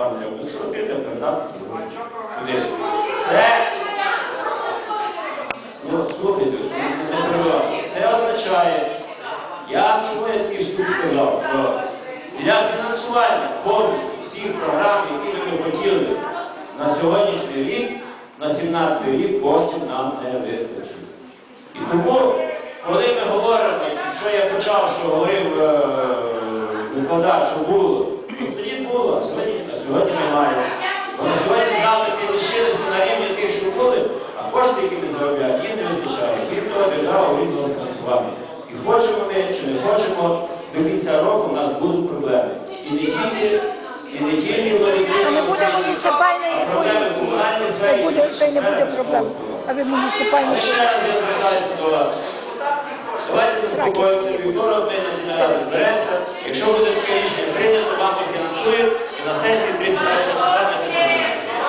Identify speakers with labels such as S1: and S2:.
S1: буде скоротити, передати ті. Сюди. Це Ну, слухайте, не треба. Це означає, я чому я штуки сказав, що для фінансування повністю всіх програм, які ми хотіли на сьогоднішній рік, на 17 рік коштів нам не вистачить. І тому, коли ми говоримо, що я почав, що говорив е, викладач, що було, кошти, які ми заробляємо, їм не вистачає. Того, держава урізала фінансування. І хочемо ми чи не хочемо, до кінця року у нас будуть проблеми. І не тільки, і не тільки в
S2: А не буде муніципальної
S1: а проблеми в комунальній сфері.
S2: не буде, це не буде проблем. А ви муніципальні
S1: ще раз я звертаюся до вас. Давайте заспокоїмося, вівторок ми на раді зберемося. Якщо буде таке рішення прийнято, вам фінансують,